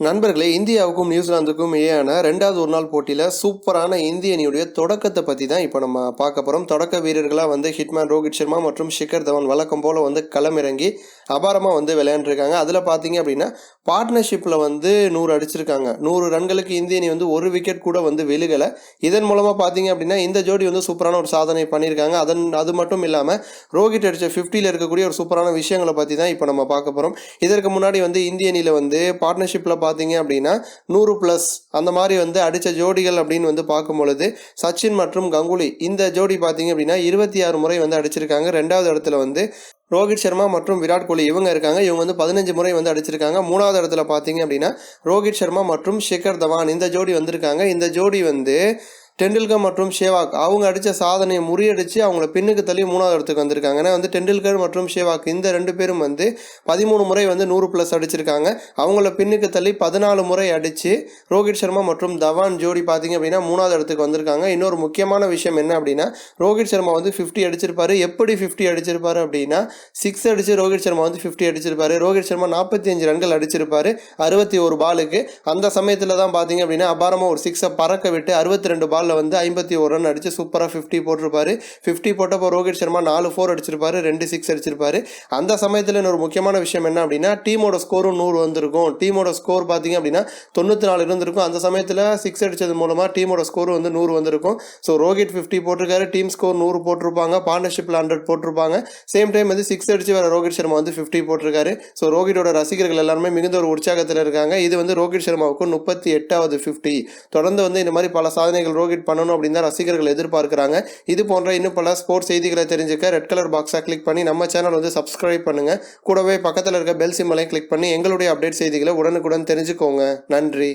நண்பர்களே இந்தியாவுக்கும் நியூசிலாந்துக்கும் இடையான ரெண்டாவது ஒரு நாள் போட்டியில் சூப்பரான இந்திய அணியுடைய தொடக்கத்தை பற்றி தான் இப்போ நம்ம பார்க்க போகிறோம் தொடக்க வீரர்களாக வந்து ஹிட்மேன் ரோஹித் சர்மா மற்றும் ஷிகர் தவன் வழக்கம் போல் வந்து களமிறங்கி அபாரமாக வந்து விளையாண்டுருக்காங்க. அதில் பார்த்தீங்க அப்படின்னா பார்ட்னர்ஷிப்பில் வந்து நூறு அடிச்சிருக்காங்க. நூறு ரன்களுக்கு இந்திய அணி வந்து ஒரு விக்கெட் கூட வந்து விழுகலை. இதன் மூலமாக பார்த்தீங்க அப்படின்னா இந்த ஜோடி வந்து சூப்பரான ஒரு சாதனை பண்ணியிருக்காங்க அதன் அது மட்டும் இல்லாமல் ரோஹித் அடித்த ஃபிஃப்டியில் இருக்கக்கூடிய ஒரு சூப்பரான விஷயங்களை பற்றி தான் இப்போ நம்ம பார்க்க போகிறோம் இதற்கு முன்னாடி வந்து இந்திய அணியில் வந்து பார்ட்னர்ஷிப்பில் பார்த்தீங்க அப்படின்னா நூறு ப்ளஸ் அந்த மாதிரி வந்து அடித்த ஜோடிகள் அப்படின்னு வந்து பார்க்கும் பொழுது சச்சின் மற்றும் கங்குலி இந்த ஜோடி பார்த்தீங்க அப்படின்னா இருபத்தி ஆறு முறை வந்து அடிச்சிருக்காங்க. ரெண்டாவது இடத்துல வந்து ரோஹித் சர்மா மற்றும் விராட் கோலி இவங்க இருக்காங்க. இவங்க வந்து பதினஞ்சு முறை வந்து அடிச்சிருக்காங்க. மூணாவது இடத்துல பார்த்தீங்க அப்படின்னா ரோஹித் சர்மா மற்றும் ஷிகர் தவான் இந்த ஜோடி வந்திருக்காங்க. இந்த ஜோடி வந்து டெண்டுல்கர் மற்றும் ஷேவாக் அவங்க அடித்த சாதனையை முறியடித்து அவங்கள பின்னுக்கு தள்ளி மூணாவது இடத்துக்கு வந்திருக்காங்க. ஏன்னா வந்து டெண்டுல்கர் மற்றும் ஷேவாக் இந்த ரெண்டு பேரும் வந்து பதிமூணு முறை வந்து நூறு ப்ளஸ் அடிச்சிருக்காங்க. அவங்கள பின்னுக்கு தள்ளி பதினாலு முறை அடித்து ரோஹித் சர்மா மற்றும் தவான் ஜோடி பார்த்தீங்க அப்படின்னா மூணாவது இடத்துக்கு வந்திருக்காங்க. இன்னொரு முக்கியமான விஷயம் என்ன அப்படின்னா ரோஹித் சர்மா வந்து ஃபிஃப்டி அடிச்சிருப்பாரு. எப்படி ஃபிஃப்டி அடிச்சிருப்பாரு அப்படின்னா சிக்ஸ் அடித்து ரோஹித் சர்மா வந்து ஃபிஃப்டி அடிச்சிருப்பாரு. ரோஹித் சர்மா நாற்பத்தி அஞ்சு ரன்கள் அடிச்சிருப்பாரு அறுபத்தி ஒரு பாலுக்கு அந்த சமயத்தில் தான் பார்த்தீங்க அப்படின்னா அபாரமாக ஒரு சிக்ஸை பறக்க விட்டு அறுபத்தி ரெண்டு பால் ஓவரில் வந்து ஐம்பத்தி ஒரு ரன் அடித்து சூப்பராக ஃபிஃப்டி போட்டிருப்பாரு. ஃபிஃப்டி போட்டப்போ ரோஹித் சர்மா நாலு ஃபோர் அடிச்சிருப்பாரு ரெண்டு சிக்ஸ் அடிச்சிருப்பாரு. அந்த சமயத்தில் இன்னொரு முக்கியமான விஷயம் என்ன அப்படின்னா டீமோட ஸ்கோரும் நூறு வந்திருக்கும். டீமோட ஸ்கோர் பார்த்தீங்க அப்படின்னா தொண்ணூற்றி நாலு இருந்திருக்கும். அந்த சமயத்தில் சிக்ஸ் அடித்தது மூலமாக டீமோட ஸ்கோர் வந்து நூறு வந்திருக்கும். ஸோ ரோஹித் ஃபிஃப்டி போட்டிருக்காரு டீம் ஸ்கோர் நூறு போட்டிருப்பாங்க பார்ட்னர்ஷிப்பில் ஹண்ட்ரட் போட்டிருப்பாங்க. சேம் டைம் வந்து சிக்ஸ் அடிச்சு வர ரோஹித் சர்மா வந்து ஃபிஃப்டி போட்டிருக்காரு. ஸோ ரோஹிட்டோட ரசிகர்கள் எல்லாருமே மிகுந்த ஒரு உற்சாகத்தில் இருக்காங்க. இது வந்து ரோஹித் சர்மாவுக்கு முப்பத்தி எட்டாவது ஃபிஃப்டி தொடர்ந்து வந்து இந்த மாதிரி பல சாதனைகள் ரோஹித் பண்ணணும் அப்படின்னு தான் ரசிகர்கள் எதிர்பார்க்குறாங்க. இது போன்ற இன்னும் பல ஸ்போர்ட்ஸ் செய்திகளை தெரிஞ்சுக்க ரெட் கலர் பாக்ஸாக கிளிக் பண்ணி நம்ம சேனல் வந்து சப்ஸ்கிரைப் பண்ணுங்க. கூடவே பக்கத்தில் இருக்க பெல் சிம்மலையும் கிளிக் பண்ணி எங்களுடைய அப்டேட் செய்திகளை உடனுக்குடன் தெரிஞ்சுக்கோங்க. நன்றி.